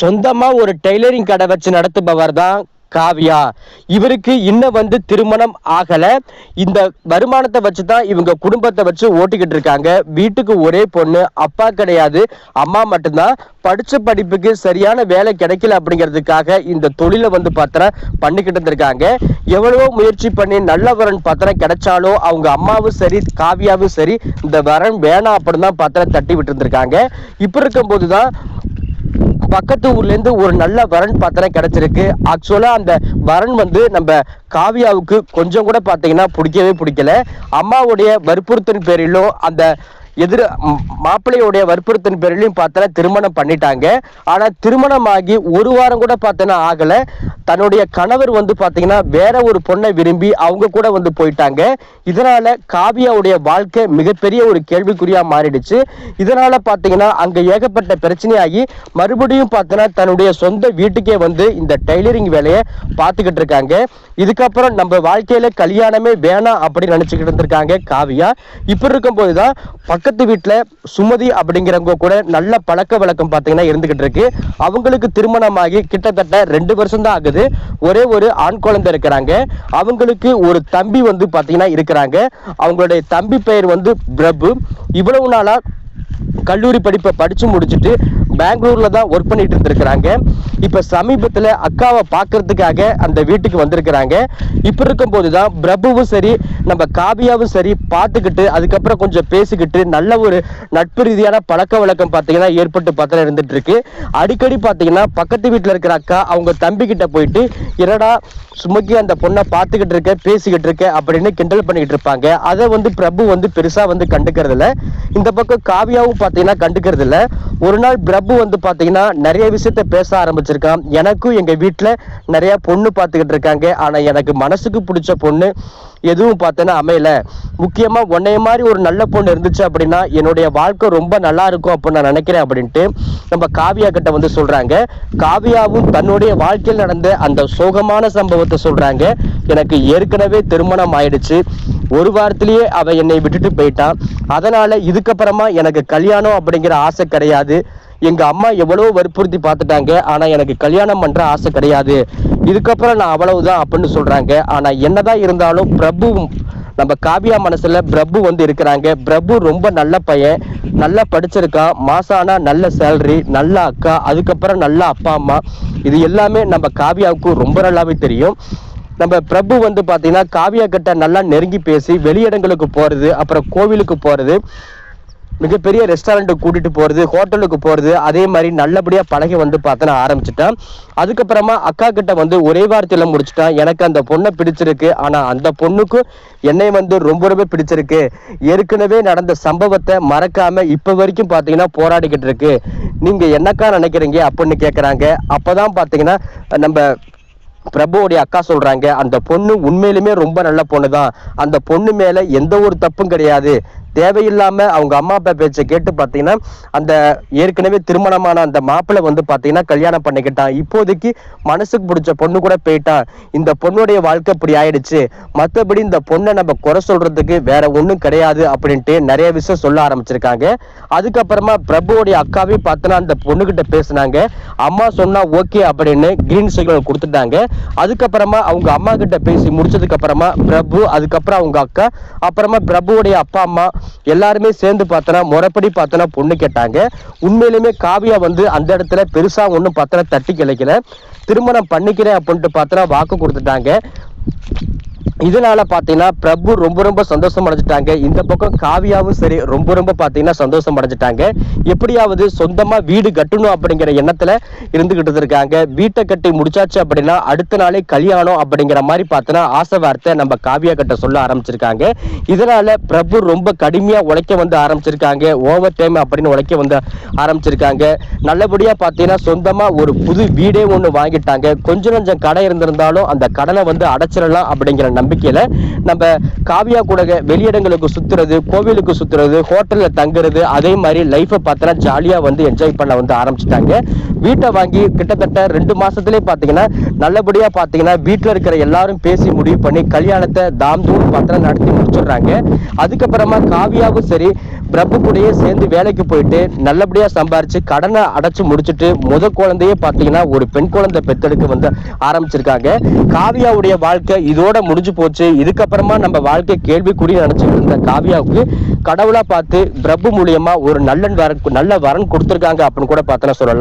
சொந்தமா ஒரு டெய்லரிங் கடை வச்சு நடத்துபவர் தான் காவியா. இவருக்கு இன்னும் வந்து திருமணம் ஆகல. இந்த வருமானத்தை வச்சு தான் இவங்க குடும்பத்தை வச்சு ஓட்டிக்கிட்டு இருக்காங்க. வீட்டுக்கு ஒரே பொண்ணு அப்பா கிடையாது. அம்மா மட்டும்தான். படிச்ச படிப்புக்கு சரியான வேலை கிடைக்கல அப்படிங்கிறதுக்காக இந்த தொழிலை வந்து பாத்திரம் பண்ணிக்கிட்டு இருந்திருக்காங்க. எவ்வளவோ முயற்சி பண்ணி நல்ல வரன் பார்த்தா கிடைச்சாலும் அவங்க அம்மாவும் சரி காவியாவும் சரி இந்த வரன் வேணாம் அப்படின்னு தான் பாத்திரம் தட்டி விட்டு இருந்திருக்காங்க இப்போ இருக்கும்போது தான் பக்கத்து ஊர்ல இருந்து ஒரு நல்ல வரன் பாத்திரம் கிடைச்சிருக்கு. ஆக்சுவலா அந்த வரன் வந்து நம்ம காவியாவுக்கு கொஞ்சம் கூட பார்த்தீங்கன்னா பிடிக்கவே பிடிக்கல. அம்மாவுடைய வற்புறுத்தின் பேரிலும் அந்த எதிர மாப்பிள்ளையோடைய மாப்பிள்ளையுடைய வற்புறுத்தின் பேரிலையும் பார்த்தா திருமணம் பண்ணிட்டாங்க. ஆனா திருமணமாகி ஒரு வாரம் கூட பார்த்தோன்னா ஆகல. தன்னுடைய கணவர் வந்து பார்த்தீங்கன்னா வேற ஒரு பொண்ணை விரும்பி அவங்க கூட வந்து போயிட்டாங்க. இதனால காவியாவுடைய வாழ்க்கை மிகப்பெரிய ஒரு கேள்விக்குறியா மாறிடுச்சு. இதனால பார்த்தீங்கன்னா அங்க ஏகப்பட்ட பிரச்சனையாகி மறுபடியும் பார்த்தீங்கன்னா தன்னுடைய சொந்த வீட்டுக்கே வந்து இந்த டெய்லரிங் வேலையை பார்த்துக்கிட்டு இருக்காங்க. இதுக்கப்புறம் நம்ம வாழ்க்கையில கல்யாணமே வேணாம் அப்படின்னு நினைச்சுக்கிட்டு இருந்திருக்காங்க காவியா. இப்படி இருக்கும்போது தான் பக்கத்து வீட்டில் சுமதி அப்படிங்கிறவங்க கூட நல்ல பழக்க வழக்கம் பார்த்தீங்கன்னா இருந்துகிட்டு இருக்கு. அவங்களுக்கு திருமணமாகி கிட்டத்தட்ட ரெண்டு வருஷம் தான் ஆகுது. ஒரே ஒரு ஆண் குழந்தை இருக்கிறாங்க. அவங்களுக்கு ஒரு தம்பி வந்து பார்த்தீங்கன்னா இருக்கிறாங்க. அவங்களுடைய தம்பி பெயர் வந்து பிரபு. இவ்வளவு நாளாக கல்லூரி படிப்பை படித்து முடிச்சுட்டு பெங்களூர்ல தான் ஒர்க் பண்ணிட்டு இருந்திருக்கிறாங்க. இப்ப சமீபத்துல அக்காவை பார்க்கறதுக்காக அந்த வீட்டுக்கு வந்திருக்கிறாங்க. இப்ப இருக்கும்போது தான் பிரபுவும் சரி நம்ம காவியாவும் சரி பார்த்துக்கிட்டு அதுக்கப்புறம் கொஞ்சம் பேசிக்கிட்டு நல்ல ஒரு நட்பு ரீதியான பழக்க வழக்கம் பார்த்தீங்கன்னா ஏற்பட்டு பார்த்தா இருந்துட்டு இருக்கு. அடிக்கடி பார்த்தீங்கன்னா பக்கத்து வீட்டில் இருக்கிற அக்கா அவங்க தம்பி கிட்ட போயிட்டு என்னடா சுமக்கி அந்த பொண்ணை பார்த்துக்கிட்டு இருக்க பேசிக்கிட்டு இருக்க? அப்படின்னு கிண்டல் பண்ணிக்கிட்டு இருப்பாங்க. அதை வந்து பிரபு வந்து பெருசா வந்து கண்டுக்கிறது இல்ல இந்த பக்கம் காவியாவும் பார்த்தீங்கன்னா கண்டுக்கிறது இல்ல ஒரு நாள் பிரபு வந்து பார்த்தீங்கன்னா நிறைய விஷயத்த பேச ஆரம்பிச்சிருக்கான். எனக்கும் எங்க வீட்டில் நிறைய பொண்ணு பார்த்துக்கிட்டு இருக்காங்க. ஆனா எனக்கு மனசுக்கு பிடிச்ச பொண்ணு எதுவும் பார்த்தேன்னா அமையல. முக்கியமா உன்னைய மாதிரி ஒரு நல்ல பொண்ணு இருந்துச்சு அப்படின்னா என்னுடைய வாழ்க்கை ரொம்ப நல்லா இருக்கும் அப்படின்னு நான் நினைக்கிறேன் அப்படின்ட்டு நம்ம காவியா கிட்ட வந்து சொல்றாங்க. காவியாவும் தன்னுடைய வாழ்க்கையில் நடந்த அந்த சோகமான சம்பவத்தை சொல்றாங்க. எனக்கு ஏற்கனவே திருமணம் ஆயிடுச்சு. ஒரு வாரத்திலேயே அவள் என்னை விட்டுட்டு போயிட்டான் அதனால இதுக்கப்புறமா எனக்கு கல்யாணம் அப்படிங்கிற ஆசை கிடையாது. எங்க அம்மா எவ்வளவு வற்புறுத்தி பார்த்துட்டாங்க. ஆனா எனக்கு கல்யாணம் பண்ற ஆசை கிடையாது. இதுக்கப்புறம் நான் அவ்வளவுதான் அப்படின்னு சொல்றாங்க. ஆனா என்னதான் இருந்தாலும் பிரபு நம்ம காவியா மனசுல பிரபு வந்து இருக்கிறாங்க. பிரபு ரொம்ப நல்ல பையன். நல்லா படிச்சிருக்கான் மாசானா நல்ல சேலரி நல்ல அக்கா அதுக்கப்புறம் நல்ல அப்பா அம்மா. இது எல்லாமே நம்ம காவியாவுக்கு ரொம்ப நல்லாவே தெரியும். நம்ம பிரபு வந்து பார்த்தீங்கன்னா காவியா கிட்ட நல்லா நெருங்கி பேசி வெளியிடங்களுக்கு போறது அப்புறம் கோவிலுக்கு போறது மிகப்பெரிய ரெஸ்டாரண்ட்டுக்கு கூட்டிட்டு போறது ஹோட்டலுக்கு போறது அதே மாதிரி நல்லபடியா பழகி வந்து பார்த்து நான் ஆரம்பிச்சிட்டேன். அதுக்கப்புறமா அக்கா கிட்ட வந்து ஒரே வார்த்தையில முடிச்சுட்டான். எனக்கு அந்த பொண்ணை பிடிச்சிருக்கு. ஆனா அந்த பொண்ணுக்கும் என்னை வந்து ரொம்ப ரொம்ப பிடிச்சிருக்கு. ஏற்கனவே நடந்த சம்பவத்தை மறக்காம இப்ப வரைக்கும் பாத்தீங்கன்னா போராடிக்கிட்டு இருக்கு. நீங்க என்னக்கா நினைக்கிறீங்க அப்படின்னு கேக்குறாங்க. அப்பதான் பாத்தீங்கன்னா நம்ம பிரபுவோடைய அக்கா சொல்றாங்க அந்த பொண்ணு உண்மையிலுமே ரொம்ப நல்ல பொண்ணு தான் அந்த பொண்ணு மேல எந்த ஒரு தப்பும் கிடையாது. தேவையில்லாம அவங்க அம்மா அப்பா பேச்சை கேட்டு பார்த்தீங்கன்னா அந்த ஏற்கனவே திருமணமான அந்த மாப்பிள்ளை வந்து பாத்தீங்கன்னா கல்யாணம் பண்ணிக்கிட்டான். இப்போதைக்கு மனசுக்கு பிடிச்ச பொண்ணு கூட போயிட்டான் இந்த பொண்ணுடைய வாழ்க்கை இப்படி ஆயிடுச்சு. மற்றபடி இந்த பொண்ணை நம்ம குறை சொல்றதுக்கு வேற ஒன்றும் கிடையாது அப்படின்ட்டு நிறைய விஷயம் சொல்ல ஆரம்பிச்சிருக்காங்க. அதுக்கப்புறமா பிரபுவோடைய அக்காவே பார்த்தோன்னா அந்த பொண்ணுகிட்ட பேசினாங்க. அம்மா சொன்னா ஓகே அப்படின்னு கிரீன் சிக்னல் கொடுத்துட்டாங்க. அதுக்கப்புறமா அவங்க அம்மா கிட்ட பேசி முடிச்சதுக்கு அப்புறமா பிரபு அதுக்கப்புறம் அவங்க அக்கா அப்புறமா பிரபுவுடைய அப்பா அம்மா எல்லாருமே சேர்ந்து பார்த்தோன்னா முறைப்படி பார்த்தோன்னா பொண்ணு கேட்டாங்க. உண்மையிலுமே காவியா வந்து அந்த இடத்துல பெருசா ஒன்றும் பார்த்தோன்னா தட்டி கிளைக்கல திருமணம் பண்ணிக்கிறேன் அப்படின்ட்டு பார்த்தோன்னா வாக்கு கொடுத்துட்டாங்க. இதனால பாத்தீங்கன்னா பிரபு ரொம்ப ரொம்ப சந்தோஷம் அடைஞ்சிட்டாங்க. இந்த பக்கம் காவியாவும் சரி ரொம்ப ரொம்ப பாத்தீங்கன்னா சந்தோஷம் அடைஞ்சிட்டாங்க. எப்படியாவது சொந்தமா வீடு கட்டணும் அப்படிங்கிற எண்ணத்துல இருந்துகிட்டு இருக்காங்க வீட்டை கட்டி முடிச்சாச்சு அப்படின்னா அடுத்த நாளே கல்யாணம் அப்படிங்கிற மாதிரி பார்த்தோன்னா ஆசை வார்த்தை நம்ம காவியா கிட்ட சொல்ல ஆரம்பிச்சிருக்காங்க. இதனால பிரபு ரொம்ப கடுமையா உழைக்க வந்து ஆரம்பிச்சிருக்காங்க. ஓவர் டைம் அப்படின்னு உழைக்க வந்து ஆரம்பிச்சிருக்காங்க. நல்லபடியா பாத்தீங்கன்னா சொந்தமா ஒரு புது வீடே ஒண்ணு வாங்கிட்டாங்க. கொஞ்சம் கொஞ்சம் கடை இருந்திருந்தாலும் அந்த கடனை வந்து அடைச்சிடலாம் அப்படிங்கிற நம்பிக்கையில நம்ம காவியா கூட வெளியிடங்களுக்கு சுத்துறது கோவிலுக்கு சுத்துறது ஹோட்டல்ல தங்குறது அதே மாதிரி லைஃபை பார்த்தனா ஜாலியா வந்து என்ஜாய் பண்ண வந்து ஆரம்பிச்சிட்டாங்க. வீட்டை வாங்கி கிட்டத்தட்ட ரெண்டு மாசத்துலயே பாத்தீங்கன்னா நல்லபடியா பாத்தீங்கன்னா வீட்டுல இருக்கிற எல்லாரும் பேசி முடிவு பண்ணி கல்யாணத்தை தாம் தூள் பாத்திரம் நடத்தி முடிச்சிடுறாங்க. அதுக்கப்புறமா காவியாவும் சரி பிரபு கூடயே சேர்ந்து வேலைக்கு போயிட்டு நல்லபடியா சம்பாரிச்சு கடனை அடைச்சு முடிச்சுட்டு முத குழந்தையே பாத்தீங்கன்னா ஒரு பெண் குழந்தை பெத்தெடுக்க வந்து ஆரம்பிச்சிருக்காங்க. காவியாவுடைய வாழ்க்கை இதோட முடிஞ்சு போச்சு. இதுக்கப்புறமா நம்ம வாழ்க்கை கேள்விக்குறி நினைச்சிட்டு இருந்த காவியாவுக்கு கடவுளா பார்த்து பிரபு மூலியமா ஒரு நல்ல வரன் நல்ல வரன் கொடுத்திருக்காங்க அப்படின்னு கூட பார்த்தா சொல்லலாம்.